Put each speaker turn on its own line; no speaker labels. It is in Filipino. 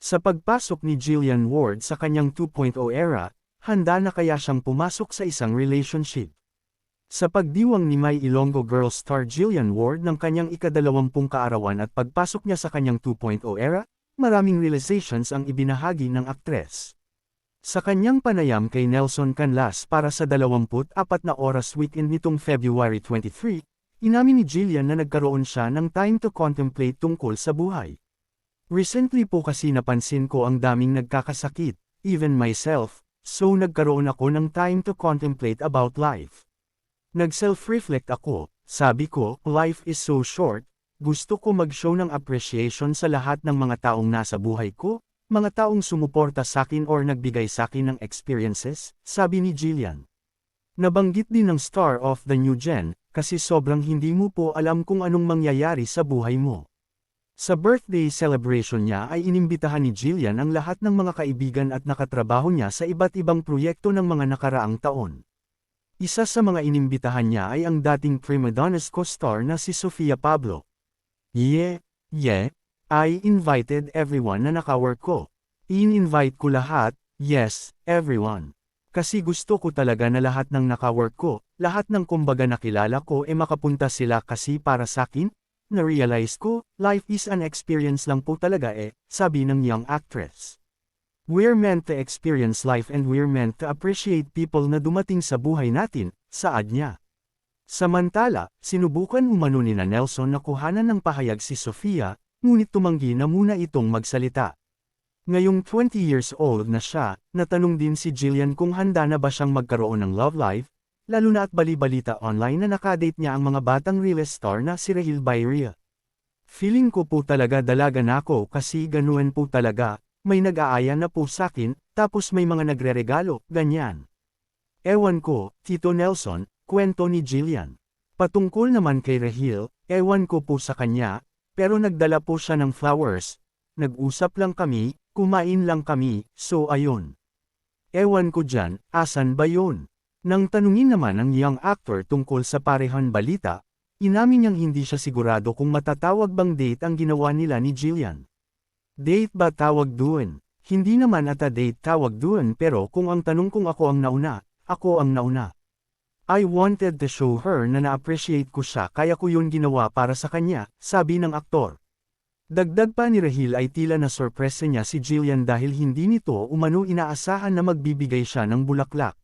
Sa pagpasok ni Jillian Ward sa kanyang 2.0 era, handa na kaya siyang pumasok sa isang relationship. Sa pagdiwang ni May Ilonggo girl star Jillian Ward ng kanyang ikadalawampung kaarawan at pagpasok niya sa kanyang 2.0 era, maraming realizations ang ibinahagi ng aktres. Sa kanyang panayam kay Nelson Canlas para sa 24 na oras weekend nitong February 23, inamin ni Jillian na nagkaroon siya ng time to contemplate tungkol sa buhay. Recently po kasi napansin ko ang daming nagkakasakit, even myself, so nagkaroon ako ng time to contemplate about life. Nag-self-reflect ako, sabi ko, life is so short, gusto ko mag-show ng appreciation sa lahat ng mga taong nasa buhay ko, mga taong sumuporta sa akin or nagbigay sa akin ng experiences, sabi ni Jillian. Nabanggit din ng star of the new gen, kasi sobrang hindi mo po alam kung anong mangyayari sa buhay mo. Sa birthday celebration niya ay inimbitahan ni Jillian ang lahat ng mga kaibigan at nakatrabaho niya sa iba't ibang proyekto ng mga nakaraang taon. Isa sa mga inimbitahan niya ay ang dating prima donna's co-star na si Sofia Pablo. Yeah, yeah, I invited everyone na nakawork ko. In-invite ko lahat, yes, everyone. Kasi gusto ko talaga na lahat ng nakawork ko, lahat ng kumbaga nakilala ko e makapunta sila kasi para sa akin, na-realize ko, life is an experience lang po talaga eh, sabi ng young actress. We're meant to experience life and we're meant to appreciate people na dumating sa buhay natin, saad niya. Samantala, sinubukan umano ni na Nelson na kuhanan ng pahayag si Sofia, ngunit tumanggi na muna itong magsalita. Ngayong 20 years old na siya, natanong din si Jillian kung handa na ba siyang magkaroon ng love life, lalo na at balibalita online na nakadate niya ang mga batang real star na si Rahil Bayria. Feeling ko po talaga dalaga na ako kasi ganuan po talaga, may nag-aaya na po sakin, tapos may mga nagre-regalo, ganyan. Ewan ko, Tito Nelson, kwento ni Jillian. Patungkol naman kay Rahil, ewan ko po sa kanya, pero nagdala po siya ng flowers. Nag-usap lang kami, kumain lang kami, so ayun. Ewan ko dyan, asan ba yun? Nang tanungin naman ang young actor tungkol sa parehan balita, inamin niyang hindi siya sigurado kung matatawag bang date ang ginawa nila ni Jillian. Date ba tawag doon? Hindi naman ata date tawag doon pero kung ang tanong kung ako ang nauna, ako ang nauna. I wanted to show her na na-appreciate ko siya kaya ko yun ginawa para sa kanya, sabi ng aktor. Dagdag pa ni Rahil ay tila na sorpresa niya si Jillian dahil hindi nito umano inaasahan na magbibigay siya ng bulaklak.